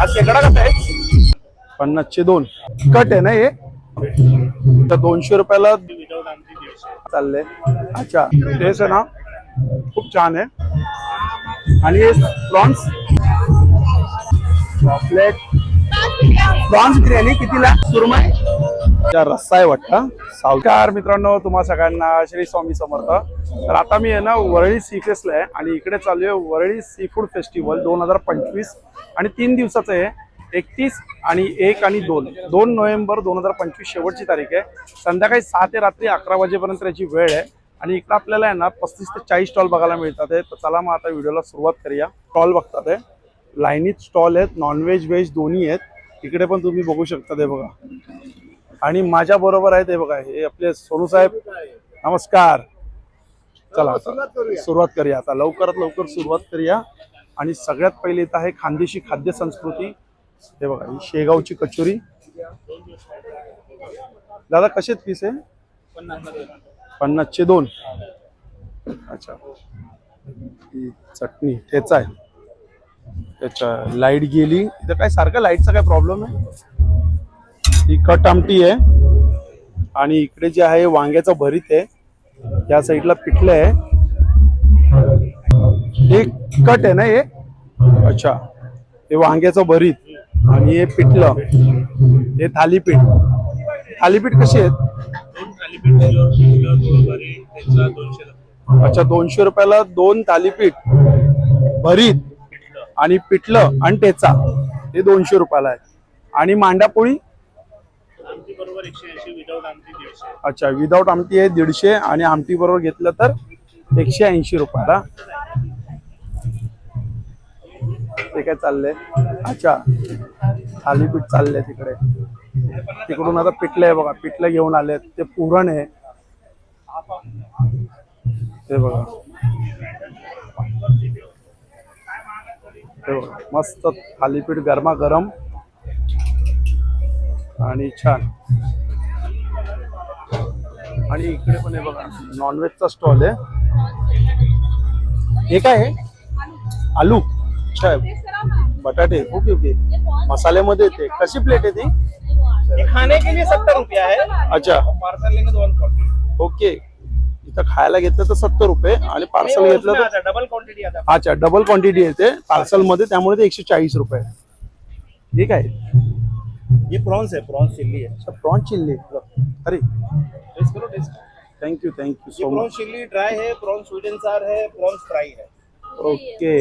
आज खेकडा कसा आहे? पन्नासचे दोन. कट आहे ना हे? तर दोनशे रुपयाला चाललंय. अच्छा तेच आहे ना. खूप छान आहे. आणि हे प्रॉन्स चॉकलेट. प्रॉन्स बिर्याणी कितीला? सुरमय त्या रस्सा आहे वाटतं. सावकार मित्रांनो तुम्हा सगळ्यांना श्री स्वामी समर्थ. तर आता मी आहे ना वरळी सी फेस्टला आहे आणि इकडे चालू आहे वरळी सी फूड फेस्टिवल दोन हजार पंचवीस. आणि तीन दिवसाचं आहे. एकतीस आणि एक आणि दोन. दोन नोव्हेंबर दोन हजार पंचवीस शेवटची तारीख आहे. संध्याकाळी सहा ते रात्री अकरा वाजेपर्यंत याची वेळ आहे. आणि इकडं आपल्याला आहे ना पस्तीस ते चाळीस स्टॉल बघायला मिळतात आहे. तर चला मग आता व्हिडिओला सुरुवात करूया. स्टॉल बघतात आहे. लाईनीत स्टॉल आहेत नॉनव्हेज व्हेज दोन्ही आहेत. इकडे पण तुम्ही बघू शकता ते बघा. आणि माझ्या बरोबर आहेत ते बघा हे आपले सोनू साहेब. नमस्कार. चला सुरुवात करूया. आता लवकरात लवकर सुरुवात करूया. आणि सगळ्यात पहिले इथं आहे खानदेशी खाद्य संस्कृती. हे बघा ही शेगावची कचोरी. दादा कसे पीस आहे पन्नासचे दोन. अच्छा. ही चटणी ठेचा आहे. त्याच्या लाइट गेली. इथं काय सारखं लाईटचा काय प्रॉब्लेम आहे? ही कट आमटी आहे. आणि इकडे जे आहे वांग्याचं भरीत आहे. या साईडला पिठलं आहे. हे कट आहे ना हे? अच्छा. हे वांग्याचं भरीत आणि हे पिठलं. हे थालीपीठ. थालीपीठ कशी आहेत? अच्छा दोनशे रुपयाला दोन थालीपीठ भरीत आणि पिठलं आणि ठेचा. हे दोनशे रुपयाला आहे आणि मांडापोळी अच्छा विदाऊट आमटी आहे दीडशे आणि आमटी बरोबर घेतलं तर एकशे ऐंशी रुपयाला. ते काय चाललंय? अच्छा. थालीपीठ चाललंय तिकडे. तिकडून आता पिठलं आहे बघा. पिठलं घेऊन आले ते पुरण आहे. ते बघा. ते बघा. मस्त थालीपीठ गरमा गरम आणि छान. आणि इकडे पण आहे बघा. नॉनव्हेजचा स्टॉल आहे. हे काय आहे? आलू. अच्छा. बटाटे ओके ओके. मसाल्यामध्ये येते कशी प्लेट आहे ती? खाने के लिए सत्तर रुपया है अच्छा. पार्सल लेंगे वन फोर्टी ओके. इथं खायला घेतलं तर सत्तर रुपये आणि पार्सल घेतलं तर डबल क्वांटिटी अच्छा डबल क्वांटिटी येते पार्सलमध्ये त्यामुळे ते एकशे चाळीस रुपये. ठीक आहे. ये प्रॉन्स है प्रॉन्स चिल्ली है अच्छा प्रॉन चिल्ली अरे. टेस्ट करो taste thank you thank you ये so prawns much chilli dry है प्रॉन्स स्वीट एंड सार है प्रॉन्स फ्राई है ओके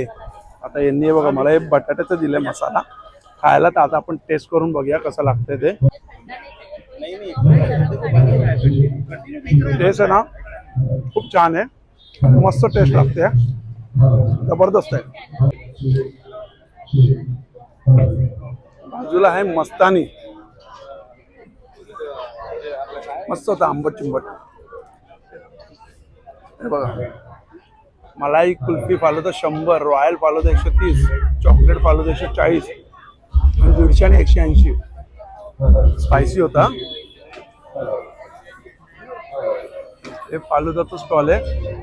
आता यांनी बघा मला हे बटाट्याचं दिलंय मसाला. खायला तर आता आपण टेस्ट करून बघूया कसं लागतंय ते. टेस्ट आहे ना खूप छान आहे. मस्त टेस्ट लागते. जबरदस्त आहे. बाजूला आहे मस्तानी. मस्त होता आंबट चिंबट. हे बघा. मलाई कुल्फी फालुदा शंभर रॉयल फालुदा एकशे तीस चॉकलेट फालुदा एकशे चाळीस आणि दीडशे आणि एकशे ऐंशी. स्पायसी होता. हे फालुदाचं स्टॉल आहे.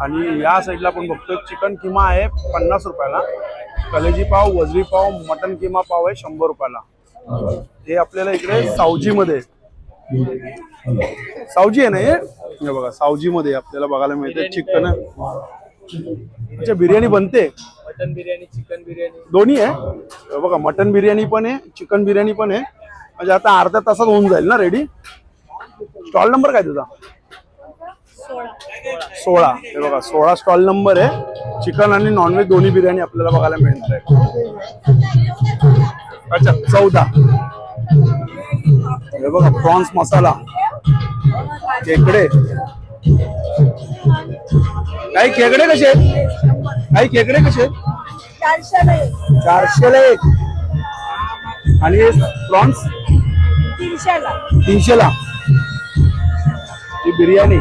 आणि या साईडला आपण बघतोय चिकन किमा आहे पन्नास रुपयाला. कलेजी पाव वजरी पाव मटन किमा पाव आहे शंभर रुपयाला. हे आपल्याला इकडे सावजीमध्ये. सावजी आहे ना हे? हे बघा सावजीमध्ये आपल्याला बघायला मिळते चिकन. अच्छा बिर्याणी बनते? मटन बिरयानी चिकन बिरयानी दोन्ही आहे? हे बघा मटन बिर्याणी पण आहे चिकन बिर्याणी पण आहे. म्हणजे आता अर्ध्या तासात होऊन जाईल ना रेडी स्टॉल नंबर काय तुझा? सोळा. हे बघा सोळा स्टॉल नंबर आहे. चिकन आणि नॉनव्हेज दोन्ही बिर्याणी आपल्याला बघायला मिळणार आहे अच्छा चौदा. हे बघा प्रॉन्स मसाला. खेकडे काही खेकडे कसे आहेत? काही खेकडे कसे आहेत? चारशेला एक. आणि प्रॉन्स? तीनशेला. तीनशेला. ही बिर्याणी.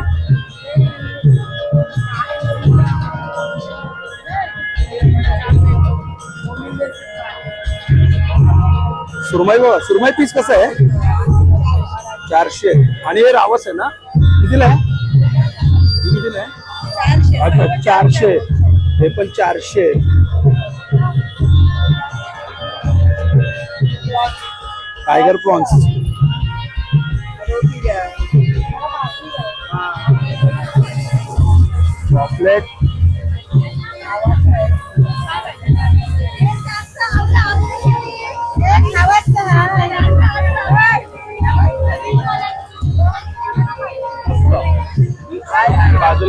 सुरमई बघा सुरमई पीस कसं आहे? चारशे. आणि हे रावस आहे ना? कितीला आहे? चारशे. हे पण चारशे. Tiger prawns. चॉकलेट.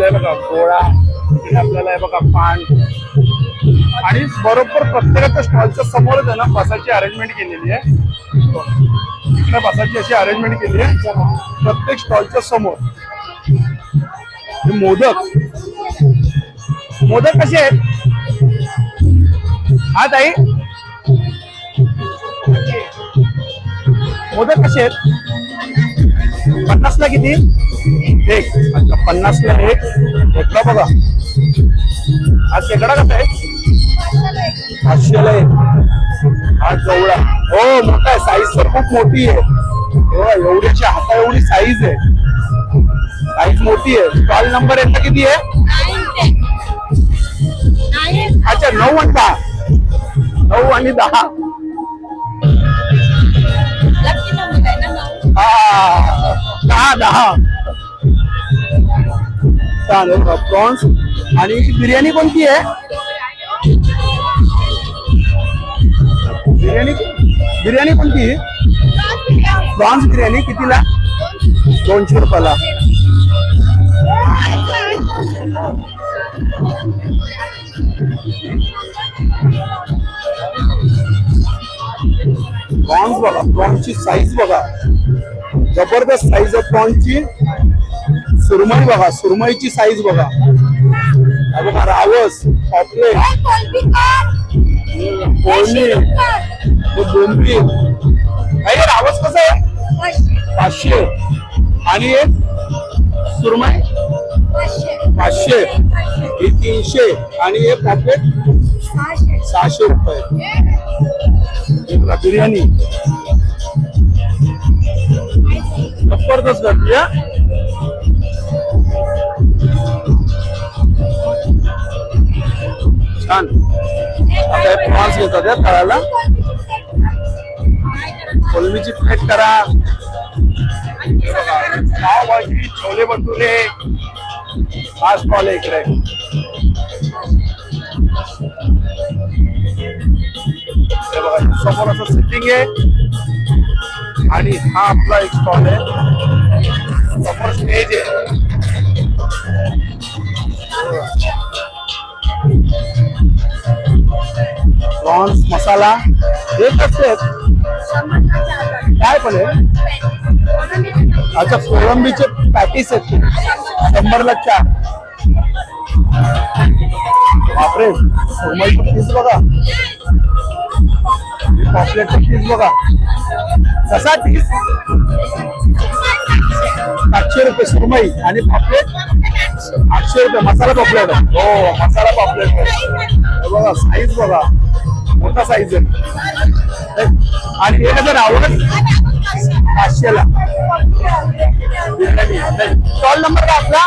आपल्याला आहे बघा गोळा आपल्याला आहे बघा पान. आणि बरोबर प्रत्येकाच्या स्टॉलच्या समोरच आहे ना बसाची अरेंजमेंट केलेली आहे. इकडे बसाची अशी अरेंजमेंट केली आहे. प्रत्येक स्टॉलच्या समोर. मोदक. मोदक कसे आहेत? हा ताई. मोदक कसे आहेत? पन्नासला किती? एक. अच्छा पन्नासला एक. खेकडा बघा. हा खेकडा कसा आहे? पाचशेला एक. हा जवळा. हो मोठा आहे. साईज तर खूप मोठी आहे. हो एवढीची हाता एवढी साईज आहे. साईज मोठी आहे. स्टॉल नंबर यांचा किती आहे? अच्छा नऊ आणि दहा. नऊ आणि दहा. हा दहा. दहा चालेल प्रॉन्स. आणि बिर्याणी कोणती आहे? बिर्याणी बिर्याणी कोणती? प्रॉन्स बिर्याणी कितीला? दोनशे रुपयाला. प्रॉन्स बघा प्रॉन्सची साईज बघा. जबरदस्त साईज आहे प्रॉन्सची. सुरमई बघा सुरमईची साईज बघा. बघा रावस पॉपलेट बोंबी काही रावस कसं आहे? पाचशे. आणि एक सुरमई? पाचशे. ही तीनशे. आणि हे पॉपलेट सहाशे. रुपये. बिर्याणी. जबरदस्त गर्दी हा? आता घेतात या तळाला. कोलमीची प्लेट करा. हे बघा, छोले भटुरे. हा स्टॉल आहे इकडे. समोर असं सिटिंग आहे. आणि हा आपला एक स्टॉल आहे. समोर स्टेज आहे. प्रॉन्स मसाला एक असते आहेत? काय पण आहे. अच्छा कोळंबीचे पॅटीस आहेत शंभरला चार. बापरे सुरमईचं पीस बघा. पॉपलेटचं पीस बघा. कसा पीस सातशे रुपये सुरमई आणि पापलेट? आठशे रुपये मसाला पॉपलेट. हो मसाला पॉपलेट. बघा साईज बघा. मोठा साईज आहे. आणि हे कसं रावण पाचशेला स्टॉल नंबर का आपला?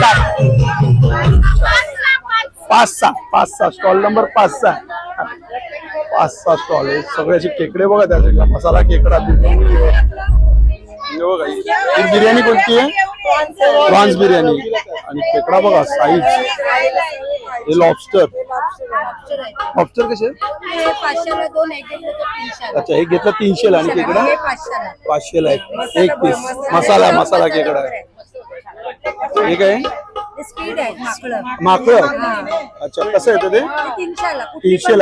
सात. पाच सहा पाच सहा. स्टॉल नंबर पाच सहा. पाच सहा स्टॉल आहे सगळ्याचे केकडे बघा त्या मसाला केकडा बिर्याणी. बघा बिर्याणी कोणती आहे? प्रॉन्स बिर्याणी. आणि खेकडा बघा साईज हे लॉबस्टर लॉबस्टर कसे? पाचशेला दोन एक घेतलं अच्छा हे तीनशेला आणि खेकडा हे पाचशेला. पाचशेला एक एक पीस मसाला मसाला खेकडा आहे. हे काय? हे स्पीड आहे माकडं. अच्छा कसं येतं ते? तीनशे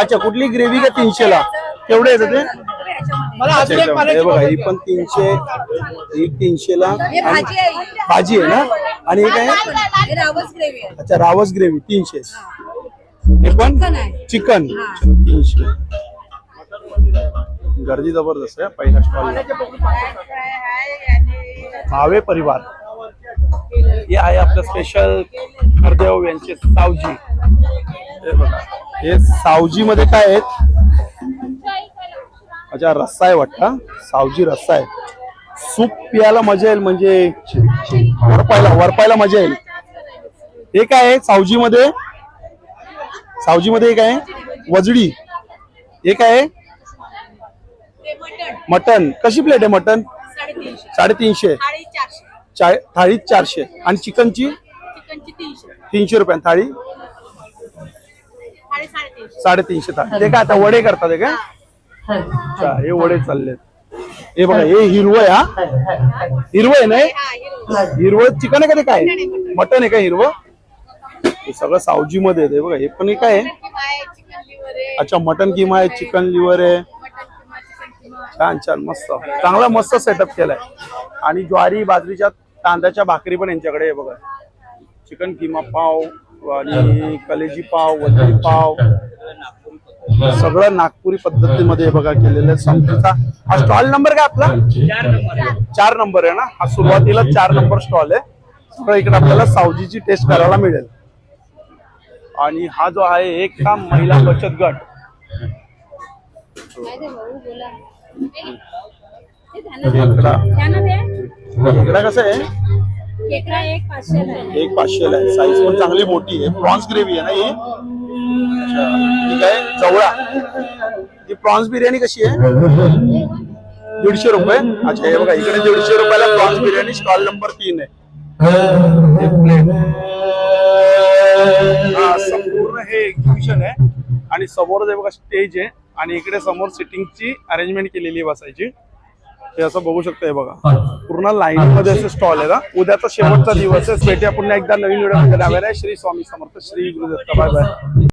अच्छा कुठली ग्रेव्ही का तीनशेला? केवढे येतं ते? हे बघा ही पण तीनशे ही तीनशेला हे आणि भाजी आहे. भाजी आहे ना? आणि हे काय? हे रावस ग्रेव्ही आहे. अच्छा रावस ग्रेव्ही तीनशे. हे. पण चिकन आहे. चिकन. हा. तीनशे. गर्दी जबरदस्त आहे पहिल्या स्टॉलला भावे परिवार. हे आहे आपलं स्पेशल हरदेव यांचे सावजी. हे बघा. हे सावजी मध्ये काय आहेत? अच्छा रस्सा आहे वाटतं. सावजी रस्सा आहे. सूप प्यायला मजा येईल म्हणजे वरपायला वरपायला मजा येईल. हे काय आहे? सावजीमध्ये सावजीमध्ये एक काय आहे? वजडी. हे काय आहे? मटन कशी प्लेट आहे मटन साडेतीनशे. थाळी चारशे. आणि चिकनची? तीनशे रुपये. थाळी? साडेतीनशे साडेतीनशे थाळी. ते काय आता वडे करतात हे काय? अच्छा हे वडे चाललेत. हे बघा हे हिरवं आहे हा? हिरवं आहे नाही हिरव हिरवं चिकन आहे का ते काय? मटन आहे का हिरवं? हे सगळं सावजी मध्ये आहे बघा हे पण हे काय आहे. अच्छा मटन किमा आहे चिकन लिव्हर आहे. छान छान मस्त. चांगला मस्त सेटअप केलाय. आणि ज्वारी बाजरीच्या तांदळाच्या भाकरी पण यांच्याकडे आहे बघा. चिकन किमा पाव आणि कलेजी पाव वजरी पाव. सगळं नागपुरी पद्धतीमध्ये बघा केलेलं आहे. समजूचा हा स्टॉल नंबर काय आपला? चार नंबर आहे. ना? हा सुरुवातीला चार नंबर स्टॉल आहे. सगळं इकडे आपल्याला सावजीची टेस्ट करायला मिळेल. आणि हा जो आहे एक काम महिला बचत गट. खेकडा कसं आहे? केकडा एक पाचशे आहे. एक पाचशेला आहे. साईज पण चांगली मोठी आहे. प्रॉन्स ग्रेव्ही आहे ना ही? ठीक आहे चवळा. ही प्रॉन्स बिर्याणी कशी आहे? दीडशे रुपये. अच्छा हे बघा इकडे दीडशे रुपयाला प्रॉन्स बिर्याणी स्टॉल नंबर तीन आहे. एक प्लेट हा संपूर्ण हे एक्झिबिशन आहे. आणि समोर जे बघा स्टेज आहे. आणि इकडे समोर सिटिंगची अरेंजमेंट केलेली आहे बसायची. हे असं बघू शकता हे बघा. पूर्ण लाईन मध्ये असे स्टॉल आहे ना उद्याचा शेवटचा दिवस आहे. भेटूया पुन्हा एकदा नवीन व्हिडिओमध्ये श्री स्वामी समर्थ श्री गुरुदत्त बाय बाय.